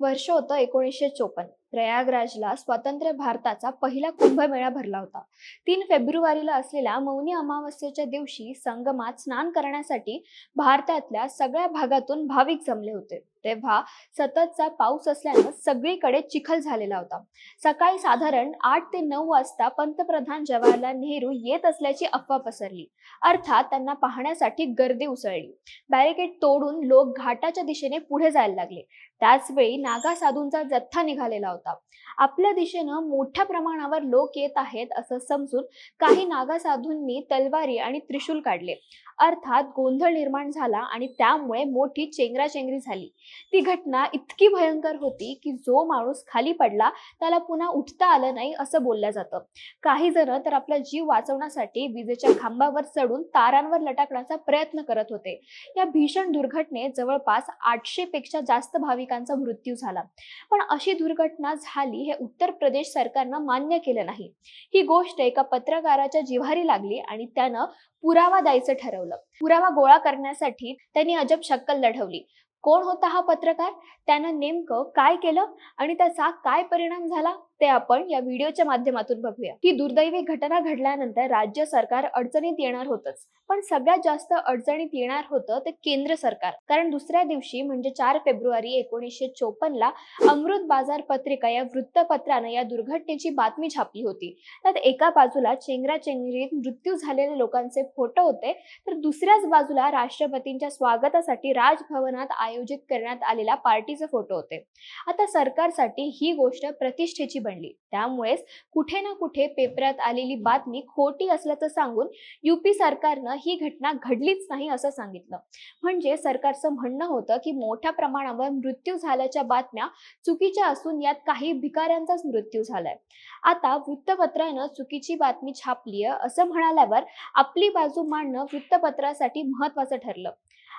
वर्ष होतं एकोणीसशे चोपन्न. प्रयागराजला स्वतंत्र भारताचा पहिला कुंभमेळा भरला होता. तीन फेब्रुवारीला असलेल्या मौनी अमावस्येच्या दिवशी संगमात स्नान करण्यासाठी भारतातल्या सगळ्या भागातून भाविक जमले होते. तेव्हा सततचा पाऊस असल्यानं सगळीकडे चिखल झालेला होता. सकाळी साधारण आठ ते नऊ वाजता पंतप्रधान जवाहरलाल नेहरू येत असल्याची अफवा पसरली. अर्थात त्यांना पाहण्यासाठी गर्दी उसळली. बॅरिकेड तोडून लोक घाटाच्या दिशेने पुढे जायला लागले. त्याचवेळी नागा साधूंचा जथ्था निघालेला होता. आपल्या दिशेनं मोठ्या प्रमाणावर लोक येत आहेत असं समजून काही नागा साधूंनी तलवारी आणि त्रिशूल काढले. अर्थात गोंधळ निर्माण झाला आणि त्यामुळे मोठी चेंगराचेंगरी झाली. ती घटना इतकी भयंकर होती की जो माणूस खाली पडला त्याला पुन्हा उठता आलं नाही असं बोललं जातं. काही जण तर आपला जीव वाचवण्यासाठी विजेच्या खांबावर चढून तारांवर लटकण्याचा प्रयत्न करत होते. या भीषण दुर्घटनेत जवळपास आठशे पेक्षा जास्त भाविकांचा मृत्यू झाला. पण अशी दुर्घटना झाली हे उत्तर प्रदेश सरकारनं मान्य केलं नाही. ही गोष्ट एका पत्रकाराच्या जिव्हारी लागली आणि त्यानं पुरावा द्यायचं ठरवलं. पुरावा गोळा करण्यासाठी त्यांनी अजब शक्कल लढवली. कोण होता हा पत्रकार? त्यानं नेमकं काय केलं? आणि त्याचा काय परिणाम झाला? ते आपण या व्हिडिओच्या माध्यमातून बघूया. ही दुर्दैवी घटना घडल्यानंतर राज्य सरकार अडचणीत येणार होतच. पण सगळ्यात जास्त अडचणीत येणार होतं ते केंद्र सरकार. कारण दुसऱ्या दिवशी म्हणजे चार फेब्रुवारी एकोणीसशे चोपन्नला अमृत बाजार पत्रिका या वृत्तपत्रानं या दुर्घटनेची बातमी छापली होती. त्यात एका बाजूला चेंगराचेंगरीत मृत्यू झालेल्या लोकांचे फोटो होते. तर दुसऱ्याच बाजूला राष्ट्रपतींच्या स्वागतासाठी राजभवनात आयोजित करण्यात आलेल्या पार्टीचे फोटो होते. आता सरकारसाठी ही गोष्ट प्रतिष्ठेची बनली. त्यामुळेच कुठे ना कुठे पेपरात आलेली बातमी खोटी असल्याचं सांगून युपी सरकारनं ही घटना घडलीच नाही असं सांगितलं. म्हणजे सरकारचं म्हणणं होतं की मोठ्या प्रमाणावर मृत्यू झाल्याच्या बातम्या चुकीच्या असून यात काही भिकाऱ्यांचाच मृत्यू झालाय. आता वृत्तपत्रानं चुकीची बातमी छापली असं म्हणाल्यावर आपली बाजू मांडणं वृत्तपत्रासाठी महत्वाचं ठरलं.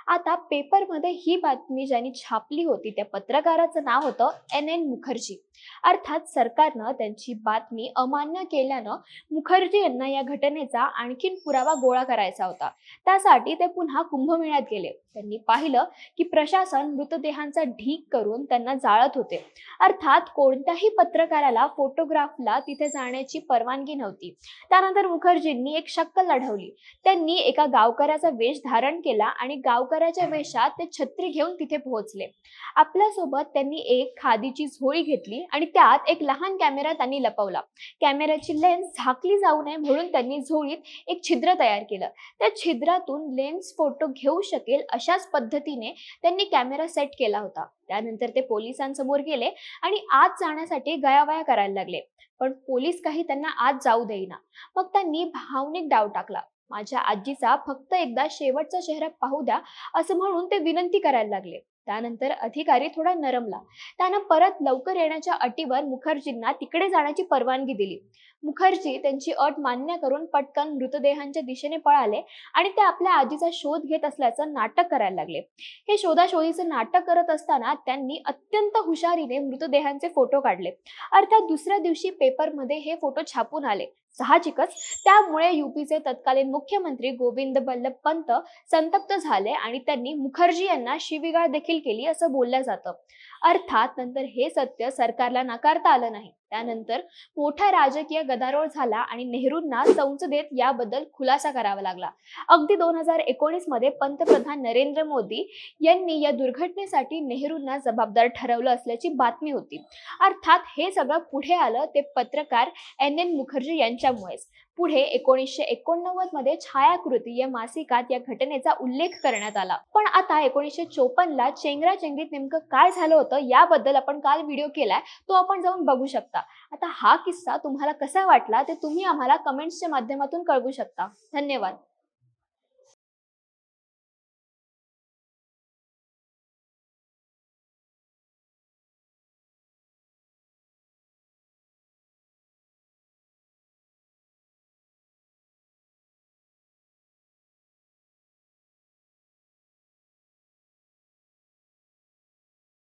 आता पेपरमध्ये ही बातमी ज्यांनी छापली होती त्या पत्रकाराचं नाव होतं एन एन मुखर्जी. अर्थात सरकारनं त्यांची बातमी अमान्य केल्यानं मुखर्जी यांना या घटनेचा आणखीन पुरावा गोळा करायचा होता. त्यासाठी ते पुन्हा कुंभमेळ्यात गेले. त्यांनी पाहिलं की प्रशासन मृतदेहांचा ढीक करून त्यांना जाळत होते. अर्थात कोणत्याही पत्रकाराला फोटोग्राफला तिथे जाण्याची परवानगी नव्हती. त्यानंतर मुखर्जींनी एक शक्कल लढवली. त्यांनी एका गावकऱ्याचा वेश धारण केला आणि गावकर गावकऱ्याच्या वेशात ते छत्री घेऊन तिथे पोहोचले. आपल्यासोबत त्यांनी एक खादीची झोळी घेतली आणि त्यात एक लहान कॅमेरा त्यांनी लपवला. कॅमेऱ्याची लेन्स झाकली जाऊ नये म्हणून त्यांनी झोळीत एक छिद्र तयार केलं. त्या छिद्रातून लेन्स फोटो घेऊ शकेल अशाच पद्धतीने त्यांनी कॅमेरा सेट केला होता. त्यानंतर ते पोलिसांसमोर गेले आणि आत जाण्यासाठी गयावया करायला लागले. पण पोलीस काही त्यांना आत जाऊ देईना. मग त्यांनी भावनिक डाव टाकला. माझ्या आजीचा फक्त एकदा शेवटचा चेहरा पाहू द्या असं म्हणून ते विनंती करायला लागले. त्यानंतर अधिकारी थोडा नरमला. त्यानं परत लवकर येण्याच्या अटीवर मुखर्जींना तिकडे जाण्याची परवानगी दिली. मुखर्जी त्यांची अट मान्य करून पटकन मृतदेहांच्या दिशेने पळाले आणि ते आपल्या आजीचा शोध घेत असल्याचं नाटक करायला लागले. हे शोधाशोधीचं नाटक करत असताना त्यांनी अत्यंत हुशारीने मृतदेहांचे फोटो काढले. अर्थात दुसऱ्या दिवशी पेपरमध्ये हे फोटो छापून आले. साहजिकच. त्यामुळे युपीचे तत्कालीन मुख्यमंत्री गोविंद बल्लभ पंत संतप्त झाले आणि त्यांनी मुखर्जी यांना शिवीगाळ देखील केली असं बोललं जातं. अर्थात नंतर हे सत्य सरकारला नाकारता आलं नाही. त्यानंतर मोठा राजकीय गदारोळ झाला आणि नेहरूंना संसदेत याबद्दल खुलासा करावा लागला. अगदी दोन हजार एकोणीसमध्ये पंतप्रधान नरेंद्र मोदी यांनी या दुर्घटनेसाठी नेहरूंना जबाबदार ठरवलं असल्याची बातमी होती. अर्थात हे सगळं पुढे आलं ते पत्रकार एन एन मुखर्जी यांच्यामुळेच. पुढे एकोणीसशे एकोणनव्वदमध्ये छायाकृती या मासिकात या घटनेचा उल्लेख करण्यात आला. पण आता एकोणीसशे चोपन्नला चेंगरा चेंगरीत नेमकं काय झालं होतं याबद्दल आपण काल व्हिडिओ केलाय तो आपण जाऊन बघू शकता. आता हा किस्सा तुम्हाला कसा वाटला ते तुम्ही आम्हाला कमेंट्सच्या माध्यमातून कळवू शकता. धन्यवाद.